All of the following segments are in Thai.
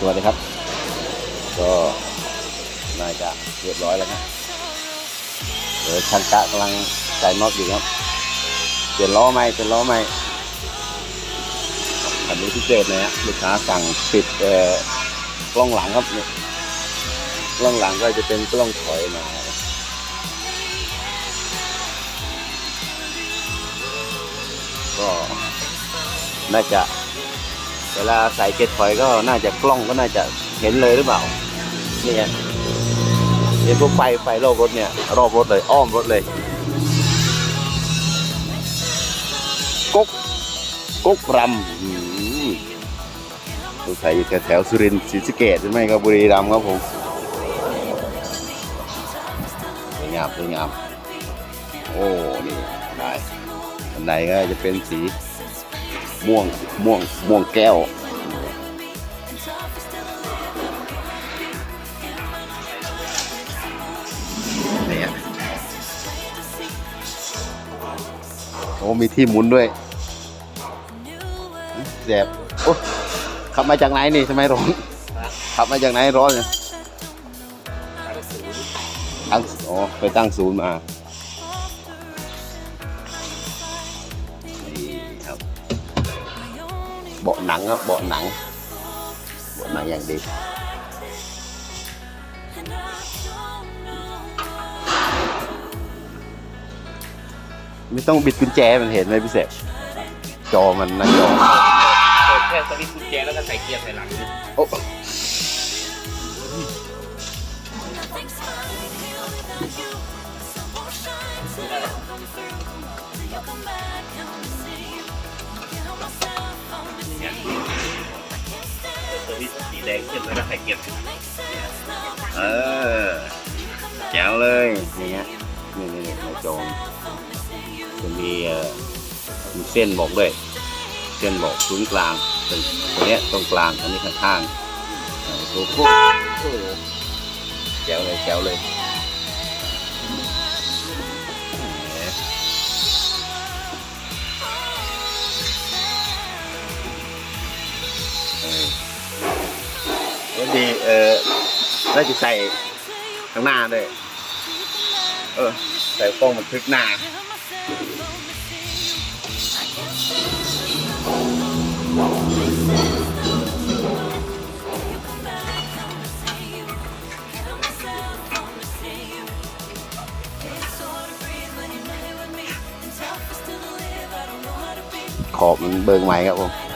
สวัสดีครับ ก็น่าจะเรียบร้อยแล้วนะเดี๋ยวชันงกะกำลังใส่มอบอยู่ครับเปลี่ยนล้อใหม่เปลี่ยนล้อใหม่อันนี้พิเศษนะฮะลูกค้าสั่งปิดเอ่อกล้องหลังครับกล้องหลังก็จะเป็นกล้องถอยมาก็น่าจะ เวลาใส่เกตถอยก็น่าจะกล้องก็น่าจะเห็นเลยหรือเปล่านี่ไงเห็นพวกไฟไฟรอบรถเนี่ยรอบรถเลยอ้อมรถเลยก๊กก๊กรำอืมสงสัยอยู่แถวสุรินทร์ศรีสะเกดใช่ไหมครับบุรีรัมย์ครับผมสวยงามสวยงามโอ้นี่ได้อันไหนก็จะเป็นสี ม่วงม่วงม่วงแก้วเนี่ยโอ้มีที่หมุนด้วยแสบโอ้ขับมาจากไหนนี่ทำไมร้อนขับมาจากไหนร้อนเนี่ยตั้งอ๋อไปตั้งศูนย์มานี่ครับ เบาะหนังครับเบาะหนังเบาะหนังอย่างดีไม่ต้องบิดกุญแจมันเห็นไหมพี่เสกจอมันนะจอเปิดแค่สวิตช์กุญแจแล้วก็ใส่เกียร์ใส่หลังนี่โอ้ ที่สีแดงขึ้นแล้วก็ใส่เกียร์ใส่หลังเออแจ๋วเลยนี่ฮะนี่นี่นี่ในจอจะมีเอ่อมีเส้นบอกด้วยเส้นบอกศูนย์กลางตรงตรงเนี้ยตรงกลางอันนี้ข้างๆเออตัวพวกโอ้โหแจ๋วเลยแจ๋วเลย แล้วดีเออแล้จะใส่ข้างหน้าด้วยเออ ใส่กล้องบันทึกหน้าขอบมันเบิงใหม่ครับผม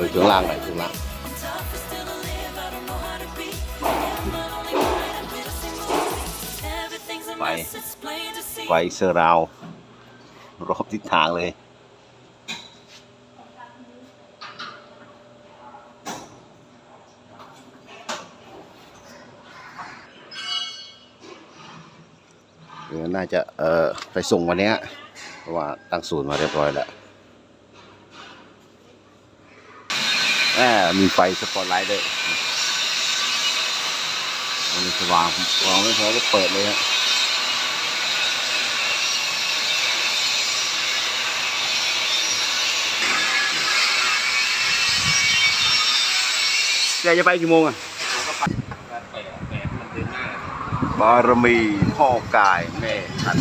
เดี๋ยวช่วงล่างหน่อยช่วงล่างไฟไฟเซอร์ราวรอบทิศทางเลยน่าจะเออไปส่งวันนี้เพราะว่าตั้งศูนย์มาเรียบร้อยแล้ว แหมมีไฟสปอตไลท์ด้วยมันสว่างวางไม่พอก็เปิดเลยฮะแกจะไปกี่โมงอะแล้วก็ปัดแปะแปะมันเดินหน้าบารมีพ่อกายแม่ทัน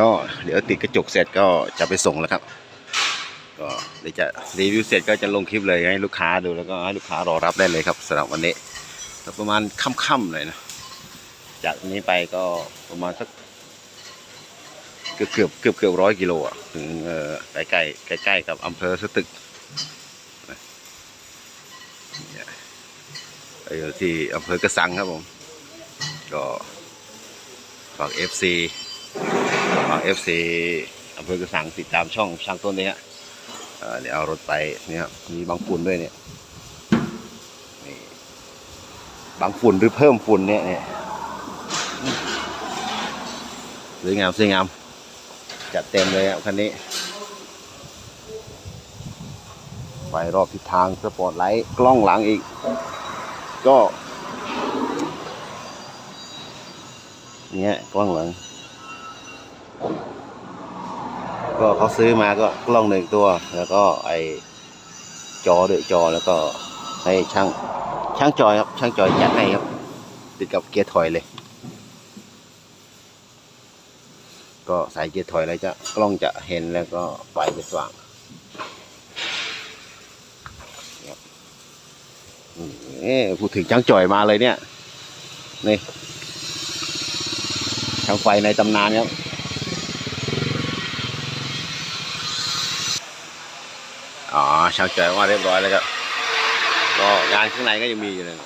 ก็เดี๋ยวติดกระจกเสร็จก็จะไปส่งแล้วครับ ก็เดี๋ยวจะรีวิวเสร็จก็จะลงคลิปเลยให้ลูกค้าดูแล้วก็ให้ลูกค้ารอรับได้เลยครับสำหรับวันนี้ประมาณค่ำๆเลยนะ จากนี้ไปก็ประมาณสักเกือบเกือบเกือบเกือบร้อยกิโลอะถึงใกล้ใกล้ใกล้ใกล้ๆกับอำเภอสตึกไปอยู่ที่อำเภอกระสังครับผม ก็ฝาก FC ฝาก FC อำเภอกระสังติดตามช่องช่างต้นนี้ฮะเอ่อเดี๋ยวเอารถไปเนี่ยมีบางฝุ่นด้วยเนี่ยนี่บางฝุ่นหรือเพิ่มฝุ่นเนี่ยเนี่ยสวยงามสวยงามจัดเต็มเลยครับคันนี้ไฟรอบทิศทางสปอร์ตไลท์กล้องหลังอีก ก็เนี้ยกล้องหลัง ก็เขาซื้อมาก็กล้องหนึ่งตัว แล้วก็ไอจอด้วยจอแล้วก็ให้ช่างช่างจอยครับช่างจอยยัดให้ครับ ติดกับเกียร์ถอยเลย ก็ใส่เกียร์ถอยแล้วจะกล้องจะเห็นแล้วก็ไฟจะสว่างครับอืมเอ๊ะพูดถึงช่างจอยมาเลยเนี่ยนี่ช่างไฟในตำนานครับ อ๋อ ช่างจว่าเรียบร้อยแล้วครับก็งานข้างในก็ยังมีอยู่เลย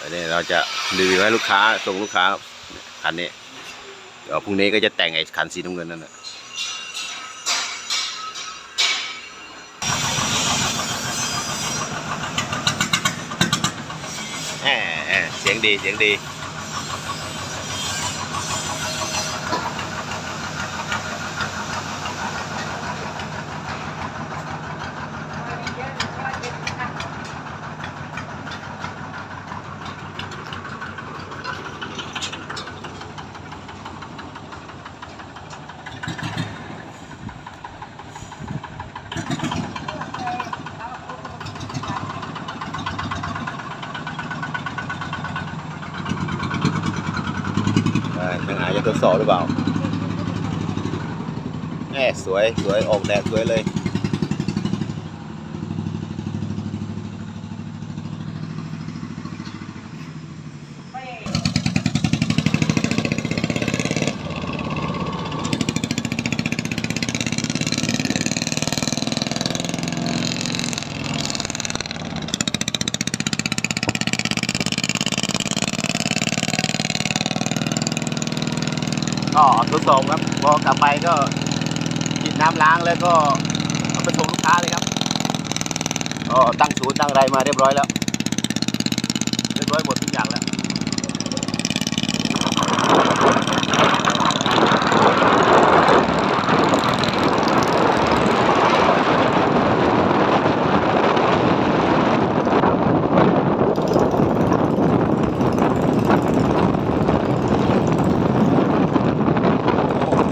อันนี้เราจะรีวิวให้ลูกค้าส่งลูกค้าคันนี้เดี๋ยวพรุ่งนี้ก็จะแต่งไอ้คันสีน้ำเงินนั่นแหละเสียงดีเสียงดี ยังหาจะทดสอบหรือเปล่าแหมสวยสวยออกแดดสวยเลย ก็ ทดสอบครับ พอกลับไปก็ฉีดน้ำล้างแล้วก็เอาไปส่งลูกค้าเลยครับก็ตั้งศูนย์ตั้งอะไรมาเรียบร้อยแล้ว เรียบร้อยหมดทุกอย่างแล้ว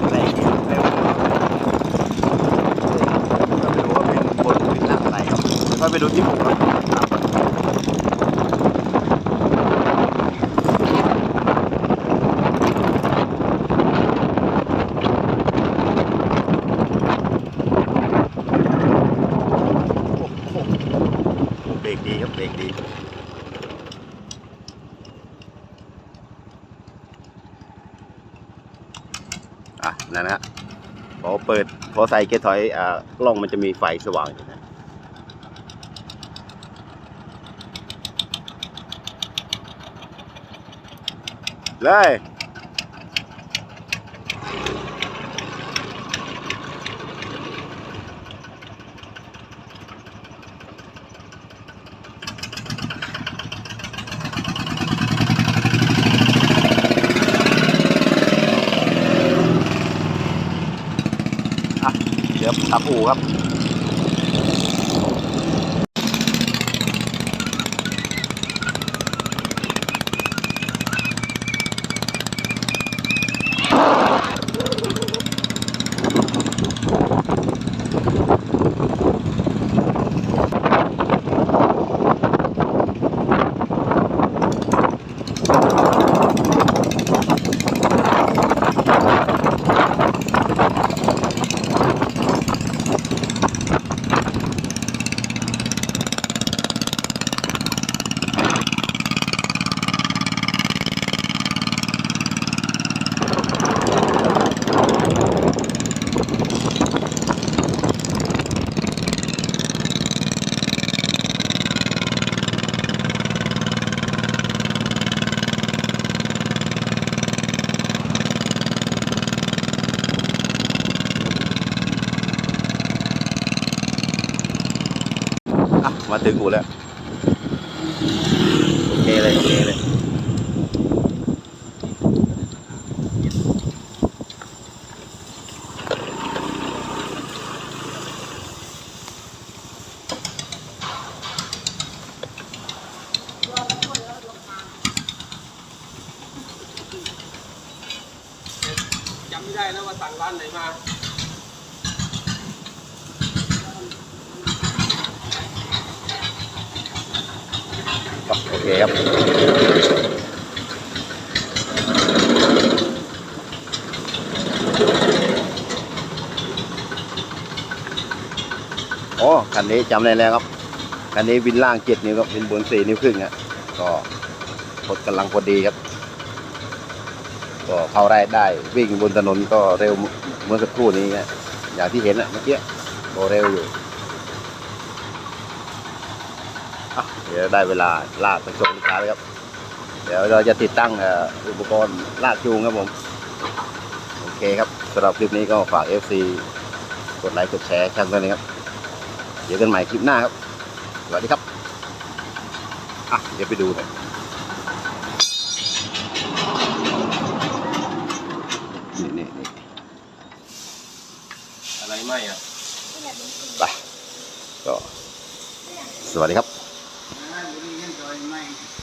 อะไรเนี่ยเร็วก็ไม่รู้ว่าเป็นคนหรือหนังอะไรครับก็ไป ดูที่ผมครับเบรกดีครับเบรกดีอะนั่นนะฮะพอเปิดพอใส่เกียร์ถอยอ่ากล้องมันจะมีไฟสว่างอยู่นะ เลยเดี๋ยวขับอู่ครับ ถึงกูแล้วโอเคเลยโอเคเลย สั่งร้านไหนมา โอเคครับโอ้คันนี้จำได้แล้วครับ คันนี้วินล่างเจ็ดนิ้วครับวินบนสี่นิ้วครึ่งอะก็พดกำลังพอดีครับ ก็เข้าได้ได้วิ่งบนถนนก็เร็วเมื่อสักครู่นี้นะอย่างที่เห็นอะเมื่อกี้ก็เร็วอยู่อะ เดี๋ยวได้เวลาลากไปส่งลูกค้าแล้วครับ เดี๋ยวเราจะติดตั้งเอ่ออุปกรณ์ลากจูงครับผม โอเคครับสำหรับคลิปนี้ก็ฝาก FC กดไลค์กดแชร์ช่างด้วยนะครับ เดี๋ยวกันใหม่คลิปหน้าครับ สวัสดีครับ อะ เดี๋ยวไปดูหน่อยนี่นี่นี่อะไรไม่อะ ไป ก็ สวัสดีครับ